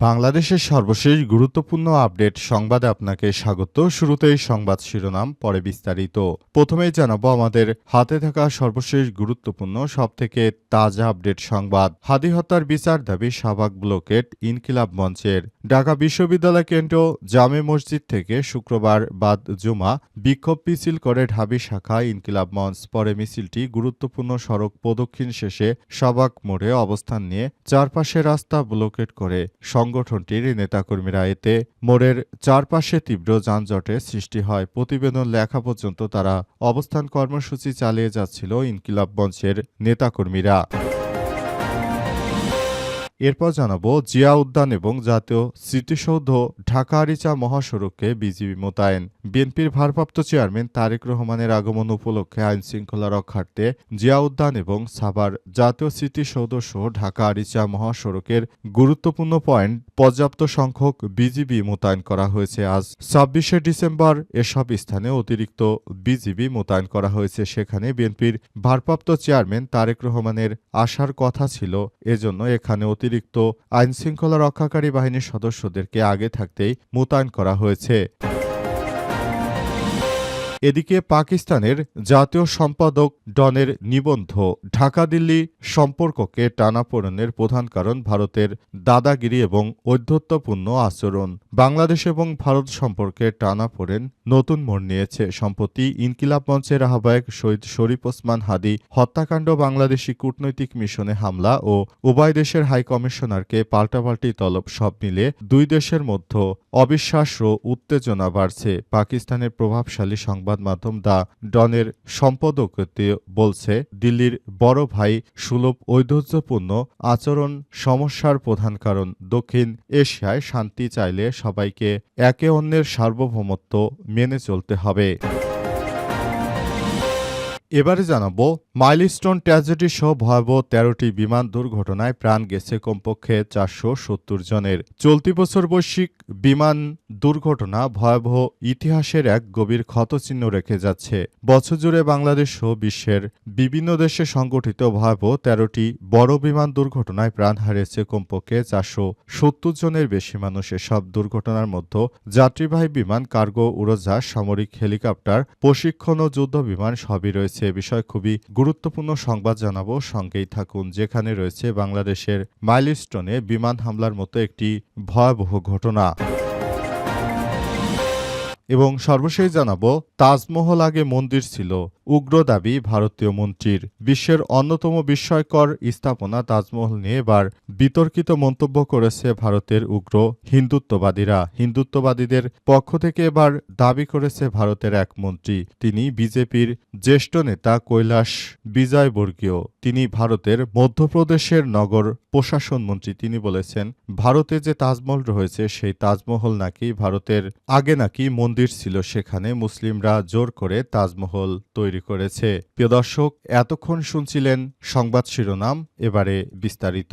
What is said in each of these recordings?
বাংলাদেশের সর্বশেষ গুরুত্বপূর্ণ আপডেট সংবাদে আপনাকে স্বাগত। শুরুতেই সংবাদ শিরোনাম, পরে বিস্তারিত। প্রথমেই জানাব আমাদের হাতে থাকা সর্বশেষ গুরুত্বপূর্ণ, সবথেকে তাজা আপডেট সংবাদ। হাদি হত্যার বিচার দাবি শাহবাগ ব্লকেট ইনকিলাব মঞ্চের। ঢাকা বিশ্ববিদ্যালয় কেন্দ্র জামে মসজিদ থেকে শুক্রবার বাদ জুমা বিক্ষোভ মিছিল করে ঢাবি শাখা ইনকিলাব মঞ্চ। পরে মিছিলটি গুরুত্বপূর্ণ সড়ক প্রদক্ষিণ শেষে শাহবাগ মোড়ে অবস্থান নিয়ে চারপাশে রাস্তা ব্লকেট করে। সংগঠনটির নেতাকর্মীরা এতে মোড়ের চারপাশে তীব্র যানজটের সৃষ্টি হয়। প্রতিবেদন লেখা পর্যন্ত তারা অবস্থান কর্মসূচি চালিয়ে যাচ্ছিল ইনকিলাব মঞ্চের নেতাকর্মীরা। এরপর জানাব, জিয়া উদ্যান এবং জাতীয় স্মৃতিসৌধ, ঢাকা আরিচা মহাসড়কে বিজিবি মোতায়েন। বিএনপির ভারপ্রাপ্ত চেয়ারম্যান তারেক রহমানের আগমন উপলক্ষে আইন শৃঙ্খলা রক্ষার্থে জিয়া উদ্যান এবং সাভার জাতীয় স্মৃতিসৌধ সহ ঢাকা আরিচা মহাসড়কের গুরুত্বপূর্ণ পয়েন্ট পর্যাপ্ত সংখ্যক বিজিবি মোতায়েন করা হয়েছে। আজ ছাব্বিশে ডিসেম্বর এসব স্থানে অতিরিক্ত বিজিবি মোতায়েন করা হয়েছে। সেখানে বিএনপির ভারপ্রাপ্ত চেয়ারম্যান তারেক রহমানের আসার কথা ছিল। এজন্য এখানে অতিরিক্ত আইনশৃঙ্খলা রক্ষাকারী বাহিনীর সদস্যদেরকে আগে থাকতেই মোতায়েন করা হয়েছে। এদিকে পাকিস্তানের জাতীয় সম্পাদক ডনের নিবন্ধ, ঢাকা দিল্লি সম্পর্ককে টানাপোড়েনের প্রধান কারণ ভারতের দাদাগিরি এবং ঔদ্ধত্যপূর্ণ আচরণ। বাংলাদেশ এবং ভারত সম্পর্কে টানাপোড়েন নতুন মোড় নিয়েছে। সম্প্রতি ইনকিলাব মঞ্চের আহ্বায়ক শহীদ শরীফ ওসমান হাদি হত্যাকাণ্ড বাংলাদেশি কূটনৈতিক মিশনে হামলা ও উভয় দেশের হাইকমিশনারকে পাল্টাপাল্টি তলব, সব মিলে দুই দেশের মধ্যে অবিশ্বাস ও উত্তেজনা বাড়ছে। পাকিস্তানের প্রভাবশালী সংবাদ মাধ্যম দ্য ডনের সম্পাদকতে বলছে, দিল্লির বড় ভাই সুলভ ঐধর্যপূর্ণ আচরণ সমস্যার প্রধান কারণ। দক্ষিণ এশিয়ায় শান্তি চাইলে সবাইকে একে অন্যের সার্বভৌমত্ব মেনে চলতে হবে। এবারে জানাব, মাইলস্টোন ট্র্যাজেডি সহ ভয়াবহ তেরোটি বিমান দুর্ঘটনায় প্রাণ গেছে কমপক্ষে চারশো সত্তর জনের। চলতি বছর বৈশ্বিক বিমান দুর্ঘটনা ভয়াবহ ইতিহাসের এক গভীর ক্ষতচিহ্ন রেখে যাচ্ছে। বছর জুড়ে বাংলাদেশ সহ বিশ্বের বিভিন্ন দেশে সংগঠিত ভয়াবহ তেরোটি বড় বিমান দুর্ঘটনায় প্রাণ হারিয়েছে কমপক্ষে চারশো সত্তর জনের বেশি মানুষ। এসব দুর্ঘটনার মধ্যে যাত্রীবাহী বিমান, কার্গো, উড়োজাহাজ, সামরিক হেলিকপ্টার, প্রশিক্ষণ ও যুদ্ধ বিমান সবই রয়েছে। এ বিষয়ে খুবই গুরুত্বপূর্ণ সংবাদ জানাব। সঙ্গেই থাকুন, যেখানে রয়েছে বাংলাদেশের মাইলস্টোনে বিমান হামলার মতো একটি ভয়াবহ ঘটনা। এবং সর্বশেষ জানাব তাজমহল আগে মন্দির ছিল। উগ্র দাবি ভারতীয় মন্ত্রীর। বিশ্বের অন্যতম বিস্ময়কর স্থাপনা তাজমহল নিয়ে এবার বিতর্কিত মন্তব্য করেছে ভারতের উগ্র হিন্দুত্ববাদীরা। হিন্দুত্ববাদীদের পক্ষ থেকে এবার দাবি করেছে ভারতের এক মন্ত্রী। তিনি বিজেপির জ্যেষ্ঠ নেতা কৈলাস বিজয়বর্গীয়। তিনি ভারতের মধ্যপ্রদেশের নগর প্রশাসন মন্ত্রী। তিনি বলেছেন, ভারতে যে তাজমহল রয়েছে, সেই তাজমহল নাকি ভারতের আগে নাকি মন্দির ছিল। সেখানে মুসলিমরা জোর করে তাজমহল তৈরি করেছে। প্রিয় দর্শক এতক্ষণ শুনছিলেন সংবাদ শিরোনাম এবারে বিস্তারিত।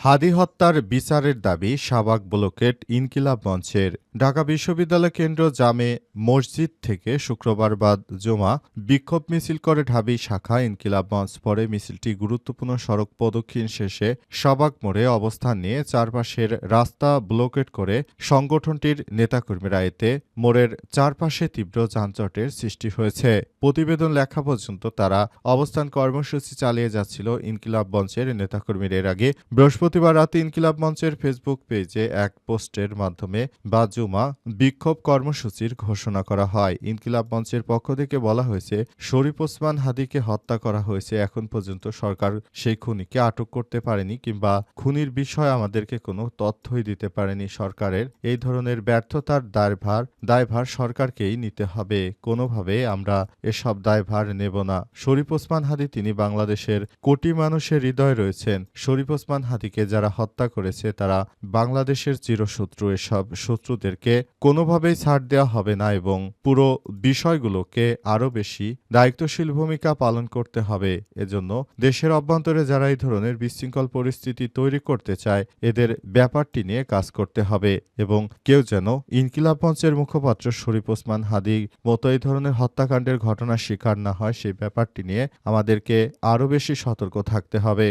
হাদি হত্যার বিচারের দাবি শাবাক ব্লকেট ইনকিলাব মঞ্চের। ঢাকা বিশ্ববিদ্যালয় কেন্দ্র জামে মসজিদ থেকে শুক্রবার বাদ জমা বিক্ষোভ মিছিল করে ঢাবি শাখা ইনকিলাব মঞ্চ। পরে মিছিলটি গুরুত্বপূর্ণ সড়ক প্রদক্ষিণ শেষে শাবাক মোড়ে অবস্থান নিয়ে চারপাশের রাস্তা ব্লকেট করে সংগঠনটির নেতাকর্মীরা এতে মোড়ের চারপাশে তীব্র যানজটের সৃষ্টি হয়েছে। প্রতিবেদন লেখা পর্যন্ত তারা অবস্থান কর্মসূচি চালিয়ে যাচ্ছিল ইনকিলাব মঞ্চের নেতাকর্মীরা এর আগে বৃহস্পতি বৃহস্পতিবার রাতে ইনকিলাব মঞ্চের ফেসবুক পেজে এক পোস্টের মাধ্যমে বাজুমা বিক্ষোভ কর্মসূচির ঘোষণা করা হয়। ইনকিলাব মঞ্চের পক্ষ থেকে বলা হয়েছে, শরীফ ওসমান হাদিকে হত্যা করা হয়েছে, এখন পর্যন্ত সরকার সেই খুনিকে আটক করতে পারেনি কিংবা খুনির বিষয়ে আমাদেরকে কোনো তথ্যই দিতে পারেনি। সরকারের এই ধরনের ব্যর্থতার দায়ভার দায়ভার সরকারকেই নিতে হবে। কোনোভাবে আমরা এসব দায়ভার নেব না। শরীফ ওসমান হাদি, তিনি বাংলাদেশের কোটি মানুষের হৃদয়ে রয়েছেন। শরীফ ওসমান হাদিকে যারা হত্যা করেছে, তারা বাংলাদেশের চিরশত্রু। এসব শত্রুদেরকে কোনোভাবেই ছাড় দেওয়া হবে না এবং পুরো বিষয়গুলোকে আরও বেশি দায়িত্বশীল ভূমিকা পালন করতে হবে। এজন্য দেশের অভ্যন্তরে যারা এই ধরনের বিশৃঙ্খল পরিস্থিতি তৈরি করতে চায়, এদের ব্যাপারটি নিয়ে কাজ করতে হবে এবং কেউ যেন ইনকিলাব মঞ্চের মুখপাত্র শরীফ ওসমান হাদি মতো এই ধরনের হত্যাকাণ্ডের ঘটনার শিকার না হয় সেই ব্যাপারটি নিয়ে আমাদেরকে আরও বেশি সতর্ক থাকতে হবে।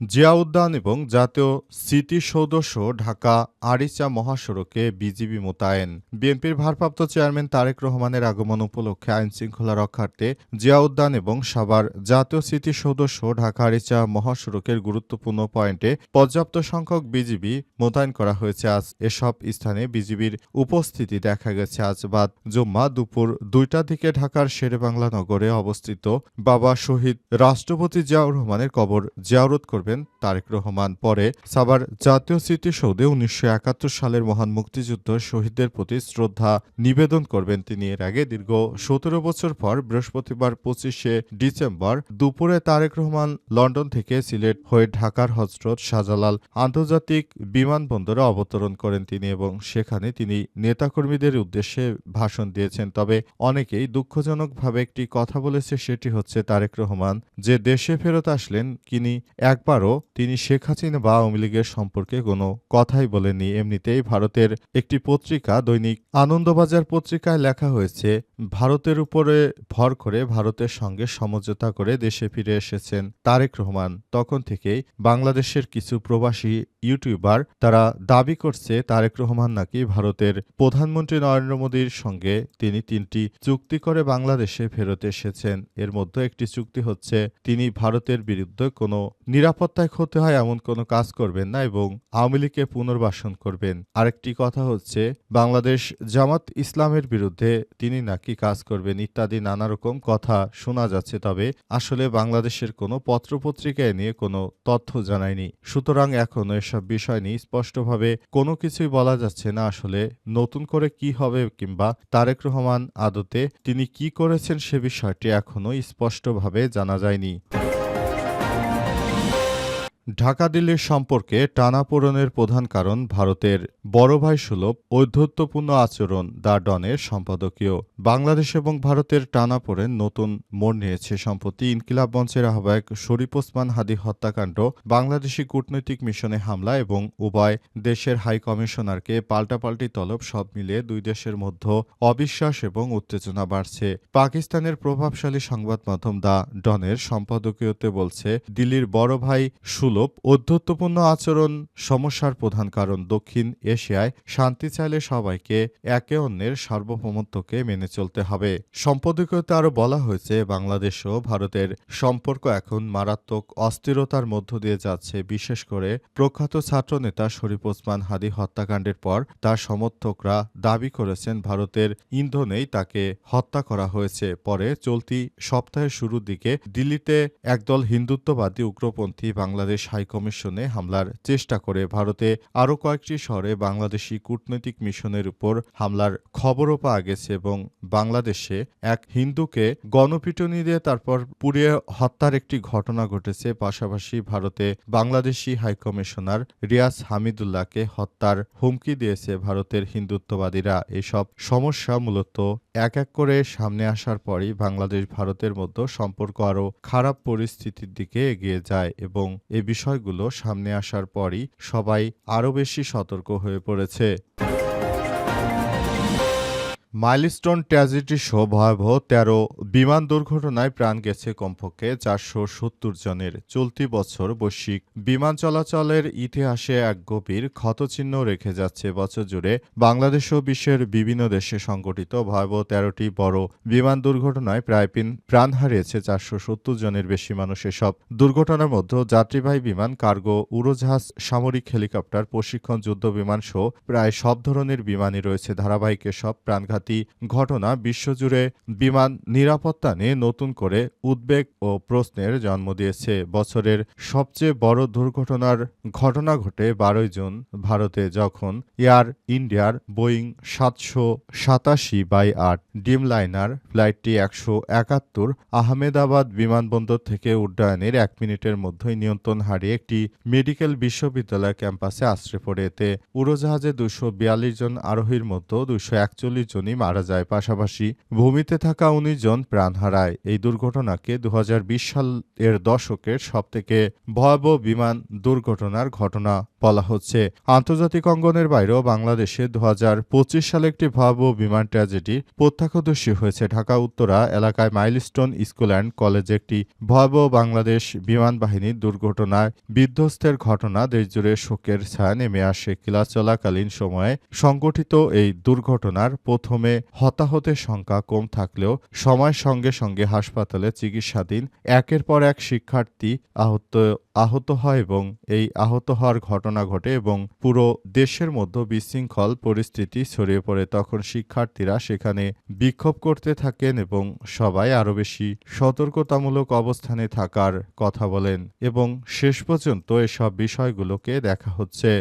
জিয়া উদ্যান এবং জাতীয় স্মৃতিসৌধসহ ঢাকা আরিচা মহাসড়কে বিজিবি মোতায়েন। বিএনপির ভারপ্রাপ্ত চেয়ারম্যান তারেক রহমানের আগমন উপলক্ষে আইন শৃঙ্খলা রক্ষার্থে জিয়া উদ্যান এবং সাভার জাতীয় স্মৃতিসৌধসহ ঢাকা আরিচা মহাসড়কের গুরুত্বপূর্ণ পয়েন্টে পর্যাপ্ত সংখ্যক বিজিবি মোতায়েন করা হয়েছে। আজ এসব স্থানে বিজিবির উপস্থিতি দেখা গেছে। আজ বাদ জুম্মা দুপুর দুইটা দিকে ঢাকার শেরেবাংলা নগরে অবস্থিত বাবা শহীদ রাষ্ট্রপতি জিয়াউর রহমানের কবর জিয়ারত করবেন তারেক রহমান পরে সাবার জাতীয় স্মৃতিসৌধে উনিশশো একাত্তর সালের মহান মুক্তিযুদ্ধ শহীদদের প্রতি শ্রদ্ধা নিবেদন করবেন তিনি। এর আগে দীর্ঘ সতেরো বছর পর বৃহস্পতিবার পঁচিশে ডিসেম্বর দুপুরে তারেক রহমান লন্ডন থেকে সিলেট হয়ে ঢাকার হজরত শাহজালাল আন্তর্জাতিক বিমানবন্দরে অবতরণ করেন তিনি এবং সেখানে তিনি নেতাকর্মীদের উদ্দেশ্যে ভাষণ দিয়েছেন। তবে অনেকেই দুঃখজনকভাবে একটি কথা বলেছে, সেটি হচ্ছে, তারেক রহমান যে দেশে ফেরত আসলেন, তিনি একবারও তিনি শেখ হাসিনা বা আওয়ামী লীগের সম্পর্কে কোনো কথাই বলেননি। এমনিতেই ভারতের একটি পত্রিকা দৈনিক আনন্দবাজার পত্রিকায় লেখা হয়েছে, ভারতের উপরে ভর করে ভারতের সঙ্গে সমঝোতা করে দেশে ফিরে এসেছেন তারেক রহমান। তখন থেকেই বাংলাদেশের কিছু প্রবাসী ইউটিউবার তারা দাবি করছে, তারেক রহমান নাকি ভারতের প্রধানমন্ত্রী নরেন্দ্র মোদীর সঙ্গে তিনি তিনটি চুক্তি করে বাংলাদেশে ফেরত এসেছেন। এর মধ্যে একটি চুক্তি হচ্ছে, তিনি ভারতের বিরুদ্ধে কোনো নিরাপত্তায় ক্ষতি হয় এমন কোনো কাজ করবেন না এবং আওয়ামী লীগকে পুনর্বাসন করবেন। আরেকটি কথা হচ্ছে, বাংলাদেশ জামাত ইসলামের বিরুদ্ধে তিনি নাকি কাজ করবেন ইত্যাদি নানা রকম কথা শোনা যাচ্ছে, তবে আসলে বাংলাদেশের কোনো পত্রপত্রিকায় নিয়ে কোনো তথ্য জানায়নি। সুতরাং এখনও এসব বিষয় নিয়ে স্পষ্টভাবে কোনো কিছুই বলা যাচ্ছে না আসলে নতুন করে কি হবে কিংবা তারেক রহমান আদতে তিনি কি করেছেন সে বিষয়টি এখনও স্পষ্টভাবে জানা যায়নি। ঢাকা দিল্লির সম্পর্কে টানাপোড়েনের প্রধান কারণ ভারতের বড় ভাই সুলভ, ঔদ্ধত্যপূর্ণ আচরণ দ্য ডনের সম্পাদকীয়। বাংলাদেশ এবং ভারতের টানাপোড়েন নতুন মোড় নিয়েছে সম্প্রতি ইনকিলাব মঞ্চের আহ্বায়ক শরীফ ওসমান হাদি হত্যাকাণ্ড, বাংলাদেশি কূটনৈতিক মিশনে হামলা এবং উভয় দেশের হাই কমিশনারকে পাল্টাপাল্টি তলব সব মিলিয়ে দুই দেশের মধ্যে অবিশ্বাস এবং উত্তেজনা বাড়ছে। পাকিস্তানের প্রভাবশালী সংবাদ মাধ্যম দ্য ডনের সম্পাদকীয়তে বলছে, দিল্লির বড় ভাই সুলভ অধ্যত্বপূর্ণ আচরণ সমস্যার প্রধান কারণ দক্ষিণ এশিয়ায় শান্তি চাইলে সবাইকে একে অন্যের সার্বভৌমত্বকে মেনে চলতে হবে। সম্পাদকীয়তে আরও বলা হয়েছে, বাংলাদেশ ও ভারতের সম্পর্ক এখন মারাত্মক অস্থিরতার মধ্য দিয়ে যাচ্ছে। বিশেষ করে প্রখ্যাত ছাত্রনেতা শরীফ ওসমান হাদি হত্যাকাণ্ডের পর তার সমর্থকরা দাবি করেছেন, ভারতের ইন্ধনেই তাকে হত্যা করা হয়েছে। পরে চলতি সপ্তাহের শুরুর দিকে দিল্লিতে একদল হিন্দুত্ববাদী উগ্রপন্থী বাংলাদেশ হাইকমিশনে হামলার চেষ্টা করে ভারতে আরও কয়েকটি শহরে বাংলাদেশি কূটনৈতিক মিশনের উপর হামলার খবরও পাওয়া গেছে এবং বাংলাদেশে এক হিন্দুকে গণপিটুনি দিয়ে তারপর পুড়িয়ে হত্যার একটি ঘটনা ঘটেছে। পাশাপাশি ভারতে বাংলাদেশি হাইকমিশনার রিয়াজ হামিদুল্লাহকে হত্যার হুমকি দিয়েছে ভারতের হিন্দুত্ববাদীরা। এসব সমস্যা মূলত এক এক করে সামনে আসার পরই বাংলাদেশ ভারতের মধ্যে সম্পর্ক আরও খারাপ পরিস্থিতির দিকে এগিয়ে যায় এবং এই বিষয়গুলো সামনে আসার পরই সবাই আরও বেশি সতর্ক হয়ে পড়েছে। মাইলস্টোন ট্র্যাজেডি শো ভয়াবহ তেরো বিমান দুর্ঘটনায় প্রাণ গেছে কমপক্ষে চারশো সত্তর জনের। চলতি বছর বৈশ্বিক বিমান চলাচলের ইতিহাসে এক গভীর ক্ষতচিহ্ন রেখে যাচ্ছে বছর জুড়ে বাংলাদেশ ও বিশ্বের বিভিন্ন দেশে সংঘটিত ভয়াবহ তেরোটি বড় বিমান দুর্ঘটনায় প্রায় প্রাণ হারিয়েছে চারশো সত্তর জনের বেশি মানুষ। এসব দুর্ঘটনার মধ্যে যাত্রীবাহী বিমান, কার্গো, উড়োজাহাজ, সামরিক হেলিকপ্টার, প্রশিক্ষণ যুদ্ধ বিমান সহ প্রায় সব ধরনের বিমানই রয়েছে। ধারাবাহিক সব প্রাণঘাতী ঘটনা বিশ্বজুড়ে বিমান নিরাপত্তা নিয়ে নতুন করে উদ্বেগ ও প্রশ্নের জন্ম দিয়েছে। বছরের সবচেয়ে বড় দুর্ঘটনার ঘটনা ঘটে বারোই জুন ভারতে যখন এয়ার ইন্ডিয়ার বোয়িং সাতশো সাতাশি বাই আট ডিম লাইনার ফ্লাইটটি একশো একাত্তর আহমেদাবাদ বিমানবন্দর থেকে উড্ডয়নের এক মিনিটের মধ্যেই নিয়ন্ত্রণ হারিয়ে একটি মেডিকেল বিশ্ববিদ্যালয় ক্যাম্পাসে আশ্রে পড়ে। এতে উড়োজাহাজে দুশো বিয়াল্লিশ জন আরোহীর মধ্যে দুশো একচল্লিশ জনই মারা যায়। পাশাপাশি ভূমিতে থাকা উনিশ জন প্রাণ হারায়। এই দুর্ঘটনাকে দু সাল এর দশকের সবথেকে ভয়াবহ বিমান দুর্ঘটনার ঘটনা বলা হচ্ছে। আন্তর্জাতিক অঙ্গনের বাইরেও বাংলাদেশে দু সালে একটি ভয়াবহ বিমান ট্র্যাজেডি প্রত্যক্ষদর্শী হয়েছে। ঢাকা, উত্তরা এলাকায় মাইলস্টোন স্কুল অ্যান্ড কলেজে একটি ভয়াবহ বাংলাদেশ বিমান বাহিনীর দুর্ঘটনায় বিধ্বস্তের ঘটনা দেশজুড়ে শোকের ছায়া নেমে আসে। ক্লাস চলাকালীন সময়ে সংগঠিত এই দুর্ঘটনার প্রথমে হতাহতের সংখ্যা কম থাকলেও সময়ের সঙ্গে সঙ্গে হাসপাতালে চিকিৎসাধীন একের পর এক শিক্ষার্থী আহত আহত হয় এবং এই আহত হওয়ার ঘটনা ঘটে এবং পুরো দেশের মধ্যে বিশৃঙ্খল পরিস্থিতি ছড়িয়ে পড়ে। তখন শিক্ষার্থীরা সেখানে বিক্ষোভ করতে থাকেন এবং সবাই আরও বেশি সতর্কতামূলক অবস্থানে থাকার কথা বলেন এবং শেষ পর্যন্ত এসব বিষয়গুলোকে দেখা হচ্ছে।